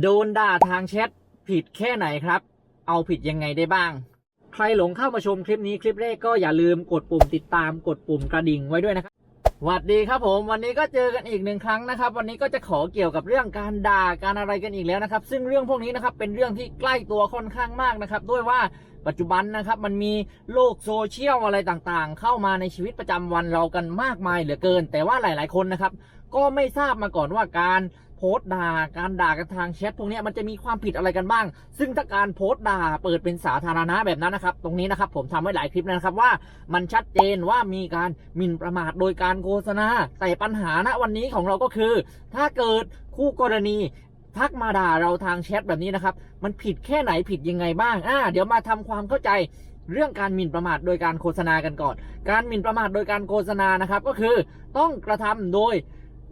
โดนด่าทางแชทผิดแค่ไหนครับ เอาผิดยังไงได้บ้าง ใครหลงเข้ามาชมคลิปนี้คลิปแรกก็อย่าลืมกดปุ่มติดตามกดปุ่มกระดิ่งไว้ด้วยนะครับสวัสดีครับผมวันนี้ก็เจอกันอีกหนึ่งครั้งนะครับ วันนี้ก็จะขอเกี่ยวกับเรื่องการด่าการอะไรกันอีกแล้วนะครับ ซึ่งเรื่องพวกนี้นะครับเป็นเรื่องที่ใกล้ตัวค่อนข้างมากนะครับ ด้วยว่าปัจจุบันนะครับมันมีโลกโซเชียลอะไรต่างๆ เข้ามาในชีวิตประจำวันเรากันมากมายเหลือเกิน แต่ว่าหลาย ๆ คนนะครับก็ไม่ทราบมาก่อนว่าการ สต์ด่า การด่ากันทางแชทพวกนี้มันจะมีความผิดอะไรกันบ้าง ซึ่งถ้าการโพสต์ด่าเปิดเป็นสาธารณะแบบนั้นนะครับ ตรงนี้นะครับผมทำไว้หลายคลิปแล้วนะครับว่ามันชัดเจนว่ามีการหมิ่นประมาทโดยการโฆษณา แต่ปัญหาณวันนี้ของเราก็คือ ถ้าเกิดคู่กรณีทักมาด่าเราทางแชทแบบนี้นะครับ มันผิดแค่ไหนผิดยังไงบ้าง อ่า เดี๋ยวมาทำความเข้าใจเรื่องการหมิ่นประมาทโดยการโฆษณากันก่อน การหมิ่นประมาทโดยการโฆษณานะครับ ก็คือต้องกระทำโดย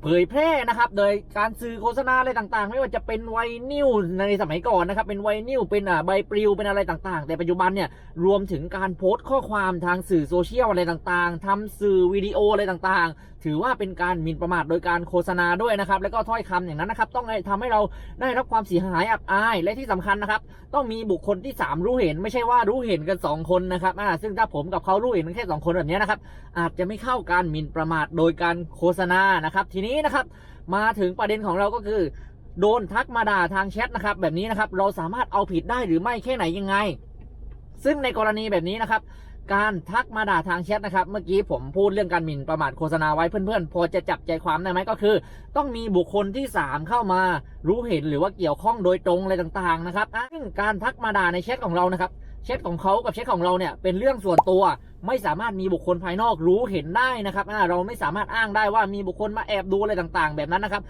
เผยแพร่นะครับ โดยการสื่อโฆษณาอะไรต่างๆ ไม่ว่าจะเป็นไวนิวในสมัยก่อนนะครับ เป็นไวนิวเป็นอ่าใบปลิวเป็นอะไรต่างๆ แต่ปัจจุบันเนี่ยรวมถึงการโพสต์ข้อความทางสื่อโซเชียลอะไรต่างๆทำสื่อวิดีโออะไรต่างๆ ถือว่าเป็นการหมิ่นประมาทโดยการโฆษณาด้วยนะครับ แล้วก็ถ้อยคำอย่างนั้นนะครับ ต้องทำให้เราได้รับความเสียหายอับอาย และที่สำคัญนะครับ ต้องมีบุคคลที่ 3 รู้เห็น ไม่ใช่ว่ารู้เห็นกัน 2 คนนะครับอ่าซึ่งถ้าผมกับเขารู้เห็นกันแค่2คนแบบนี้นะครับ อาจจะไม่เข้าการหมิ่นประมาทโดยการโฆษณานะครับ ทีนี้นะครับ มาถึงประเด็นของเราก็คือ โดนทักมาด่าทางแชทนะครับ แบบนี้นะครับ เราสามารถเอาผิดได้หรือไม่แค่ไหนยังไง ซึ่งในกรณีแบบนี้นะครับ การทักมาด่าทางแชทนะครับ เมื่อกี้ผมพูดเรื่องการหมิ่นประมาทโฆษณาไว้เพื่อนๆ พอจะจับใจความได้ไหมก็คือ ต้องมีบุคคลที่ 3 เข้ามารู้เห็นหรือว่าเกี่ยวข้องโดยตรงอะไรต่างๆนะครับซึ่งการทักมาด่าในแชทของเรานะครับแชทของเขากับแชทของเราเนี่ยเป็นเรื่องส่วนตัวไม่สามารถมีบุคคลภายนอกรู้เห็นได้นะครับเราไม่สามารถอ้างได้ว่ามีบุคคลมาแอบดูอะไรต่างๆ แบบนั้นนะครับ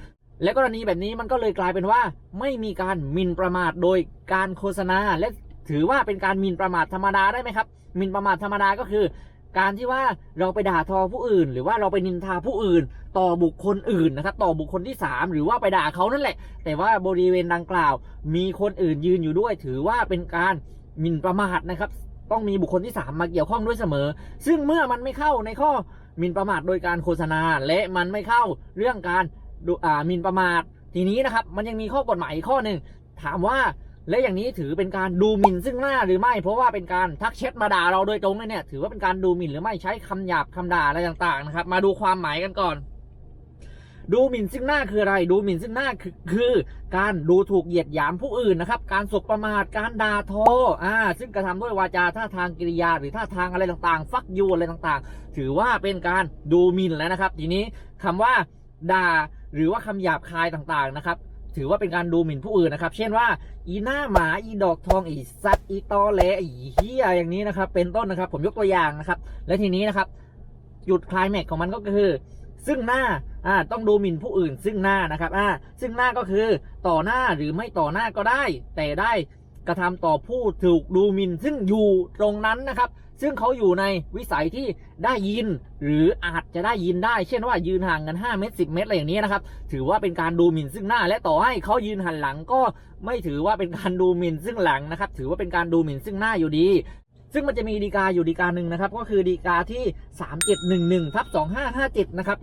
และกรณีแบบนี้มันก็เลยกลายเป็นว่า ไม่มีการหมิ่นประมาทโดยการโฆษณาและ ถือว่าเป็นการหมิ่นประมาทธรรมดาได้ไหมครับหมิ่นประมาทธรรมดาก็คือ การที่ว่าเราไปด่าทอผู้อื่น หรือว่าเราไปนินทาผู้อื่น ต่อบุคคลอื่นนะครับ ต่อบุคคลที่ 3 หรือว่าไปด่าเขานั่นแหละ แต่ว่าบริเวณดังกล่าว มีคนอื่นยืนอยู่ด้วย ถือว่าเป็นการหมิ่นประมาทนะครับ ต้องมีบุคคลที่ 3 มาเกี่ยวข้องด้วยเสมอ ซึ่งเมื่อมันไม่เข้าในข้อหมิ่นประมาทโดยการโฆษณา และมันไม่เข้าเรื่องการหมิ่นประมาททีนี้นะครับ มันยังมีข้อกฎหมายอีกข้อหนึ่งถามว่า และอย่างนี้ถือเป็นการดูหมิ่นซึ่งหน้าหรือไม่ เพราะว่าเป็นการทักแชทมาด่าเราโดยตรงเลยเนี่ยถือว่าเป็นการดูหมิ่นหรือไม่ใช้คำหยาบคำด่าอะไรต่างๆนะครับ มาดูความหมายกันก่อน ดูหมิ่นซึ่งหน้าคืออะไร ดูหมิ่นซึ่งหน้าคือคือการดูถูกเหยียดหยามผู้อื่นนะครับ การสบประมาทการด่าทออ่า ซึ่งกระทำด้วยวาจาท่าทางกิริยาหรือท่าทางอะไรต่างๆ ฟักยูอะไรต่างๆ ถือว่าเป็นการดูหมิ่นแล้วนะครับ ทีนี้คำว่าด่าหรือว่าคำหยาบคายต่างๆนะครับ ถือว่าเป็นการดูหมิ่นผู้อื่นนะครับ เช่นว่า อีหน้าหมาอีดอกทองอีสัตว์อีตอแหลอีเฮียอย่างนี้นะครับ เป็นต้นนะครับ ผมยกตัวอย่างนะครับ และทีนี้นะครับ จุดคลายแม็กของมันก็คือ ซึ่งหน้าอ่าต้องดูหมิ่นผู้อื่น ซึ่งหน้านะครับอ่าซึ่งหน้าก็คือต่อหน้าหรือไม่ต่อหน้าก็ได้ แต่ได้กระทำต่อผู้ถูกดูหมิ่นซึ่งอยู่ตรงนั้นนะครับ ซึ่งเขาอยู่ในวิสัยที่ได้ยิน หรืออาจจะได้ยินได้ เช่นว่ายืนห่างกัน 5 เมตร 10 เมตรอะไรอย่างนี้นะครับ ถือว่าเป็นการดูหมิ่นซึ่งหน้า และต่อให้เขายืนหันหลังก็ไม่ถือว่าเป็นการดูหมิ่นซึ่งหลังนะครับ ถือว่าเป็นการดูหมิ่นซึ่งหน้าอยู่ดีซึ่งมันจะมีดีกาอยู่ดีกาหนึ่งนะครับ ก็คือดีกาที่ 3711ทับ2557 นะครับ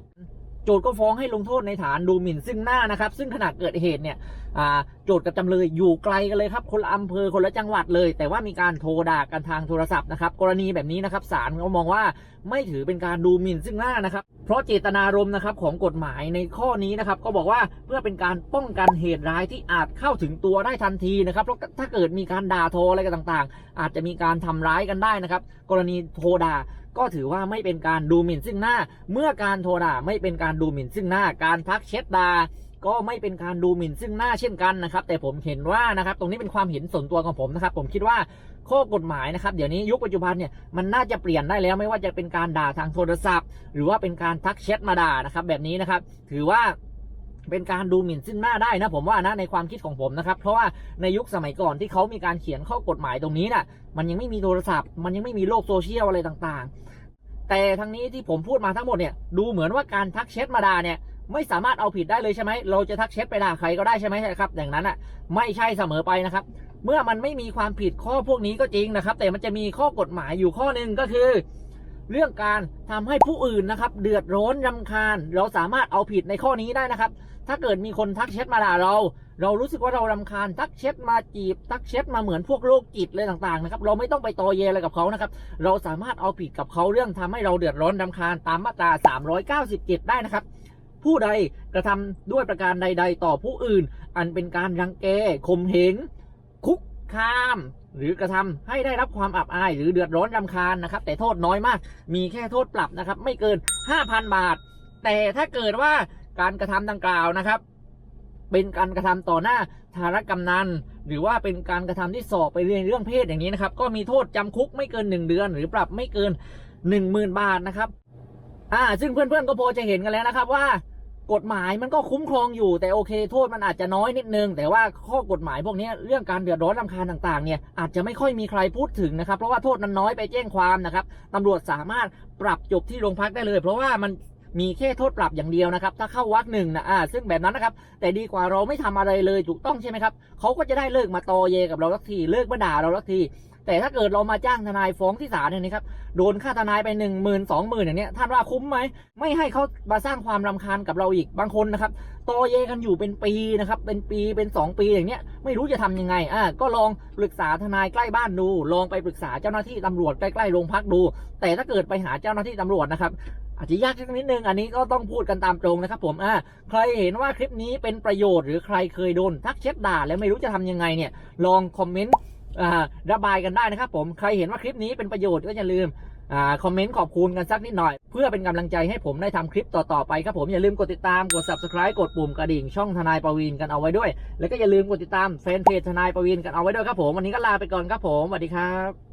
จทย์ก็ฟ้องให้ลงโทษในฐานดูหมิ่นซึ่งหน้านะครับ ซึ่งขณะเกิดเหตุเนี่ยโจทย์กับจำเลยอยู่ไกลกันเลยครับ คนละอำเภอคนละจังหวัดเลย แต่ว่ามีการโทรด่ากันทางโทรศัพท์นะครับ กรณีแบบนี้นะครับศาลเขามองว่าไม่ถือเป็นการดูหมิ่นซึ่งหน้านะครับ เพราะเจตนารมณ์นะครับของกฎหมายในข้อนี้นะครับ ก็บอกว่าเพื่อเป็นการป้องกันเหตุร้ายที่อาจเข้าถึงตัวได้ทันทีนะครับเพราะถ้าเกิดมีการด่าโทออะไรกันต่าง ๆ อาจจะมีการทำร้ายกันได้นะครับ กรณีโทรด่า ก็ถือว่าไม่เป็นการดูหมิ่นซึ่งหน้า เมื่อการโทรด่าไม่เป็นการดูหมิ่นซึ่งหน้า การทักแชทด่าก็ไม่เป็นการดูหมิ่นซึ่งหน้าเช่นกันนะครับ แต่ผมเห็นว่านะครับ ตรงนี้เป็นความเห็นส่วนตัวของผมนะครับ ผมคิดว่าข้อกฎหมายนะครับ เดี๋ยวนี้ยุคปัจจุบันเนี่ยมันน่าจะเปลี่ยนได้แล้วไม่ว่าจะเป็นการด่าทางโทรศัพท์ หรือว่าเป็นการทักแชทมาด่านะครับ แบบนี้นะครับ ถือว่า เป็นการดูหมิ่นซึ่งหน้าได้นะผมว่านะในความคิดของผมนะครับ เพราะว่าในยุคสมัยก่อนที่เขามีการเขียนข้อกฎหมายตรงนี้น่ะ มันยังไม่มีโทรศัพท์ มันยังไม่มีโลกโซเชียลอะไรต่างๆ แต่ทั้งนี้ที่ผมพูดมาทั้งหมดเนี่ยดูเหมือนว่าการทักแชทมาด่าเนี่ยไม่สามารถเอาผิดได้เลยใช่ไหม เราจะทักแชทไปด่าใครก็ได้ใช่ไหมครับอย่างนั้นอะไม่ใช่เสมอไปนะครับ เมื่อมันไม่มีความผิดข้อพวกนี้ก็จริงนะครับ แต่มันจะมีข้อกฎหมายอยู่ข้อหนึ่งก็คือ เรื่องการทำให้ผู้อื่นนะครับ เดือดร้อนรำคาญ เราสามารถเอาผิดในข้อนี้ได้นะครับ ถ้าเกิดมีคนทักแชทมาด่าเรา เรารู้สึกว่าเรารำคาญทักแชทมาจีบ ทักแชทมาเหมือนพวกโรคจิตเลยต่างๆนะครับเราไม่ต้องไปตอเยอะไรกับเขานะครับ เราสามารถเอาผิดกับเขาเรื่องทำให้เราเดือดร้อนรำคาญตามมาตรา 397 ได้นะครับผู้ใดกระทำด้วยประการใด ๆ ต่อผู้อื่น อันเป็นการรังแกข่มเหงคุกคาม หรือกระทำให้ได้รับความอับอาย หรือเดือดร้อนรำคาญนะครับ แต่โทษน้อยมาก มีแค่โทษปรับนะครับ ไม่เกิน 5,000 บาท แต่ถ้าเกิดว่า การกระทำดังกล่าวนะครับ เป็นการกระทำต่อหน้าธารกำนันหรือว่าเป็นการกระทำที่สอบไปเรื่องเรื่องเพศอย่างนี้นะครับ ก็มีโทษจำคุกไม่เกิน 1 เดือน หรือปรับไม่เกิน 10,000 บาทนะครับอ่าซึ่งเพื่อนๆก็พอจะเห็นกันแล้วนะครับว่ากฎหมายมันก็คุ้มครองอยู่แต่โอเคโทษมันอาจจะน้อยนิดนึง แต่ว่าข้อกฎหมายพวกนี้เรื่องการเดือดร้อนรำคาญต่างๆเนี่ยอาจจะไม่ค่อยมีใครพูดถึงนะครับ เพราะว่าโทษมันน้อยไปแจ้งความนะครับตำรวจสามารถปรับจบที่โรงพักได้เลย เพราะว่ามัน มีแค่โทษปรับอย่างเดียวนะครับ ถ้าเข้าวักหนึ่งนะอ่าซึ่งแบบนั้นนะครับ แต่ดีกว่าเราไม่ทำอะไรเลยถูกต้องใช่ไหมครับเขาก็จะได้เลิกมาตอเยกับเราสักทีเลิกมาด่าเราสักทีแต่ถ้าเกิดเรามาจ้างทนายฟ้องที่ศาลเนี่ยนะครับโดนค่าทนายไปหนึ่งหมื่นสองหมื่นอย่างเนี้ยท่านว่าคุ้มไหมไม่ให้เขามาสร้างความรำคาญกับเราอีกบางคนนะครับตอเยกันอยู่เป็นปีนะครับเป็นปีเป็น 2 ปีอย่างเนี้ยไม่รู้จะทำยังไงอ่าก็ลองปรึกษาทนายใกล้บ้านดู ลองไปปรึกษาเจ้าหน้าที่ตำรวจใกล้ๆโรงพักดู แต่ถ้าเกิดไปหาเจ้าหน้าที่ตำรวจนะครับ อาจจะยากสักนิดนึง อันนี้ก็ต้องพูดกันตามตรงนะครับผมอ่าใครเห็นว่าคลิปนี้เป็นประโยชน์หรือใครเคยโดนทักแชทด่าแล้วไม่รู้จะทำยังไงเนี่ย ลองคอมเมนต์อ่าระบายกันได้นะครับผมใครเห็นว่าคลิปนี้เป็นประโยชน์ก็อย่าลืมอ่าคอมเมนต์ขอบคุณกันสักนิดหน่อย เพื่อเป็นกำลังใจให้ผมได้ทำคลิปต่อ ๆ ไปครับผม อย่าลืมกดติดตามกด subscribe กดปุ่มกระดิ่งช่องทนายประวีนกันเอาไว้ด้วย แล้วก็อย่าลืมกดติดตามแฟนเพจทนายประวีนกันเอาไว้ด้วยครับผม วันนี้ก็ลาไปก่อนครับผมสวัสดีครับ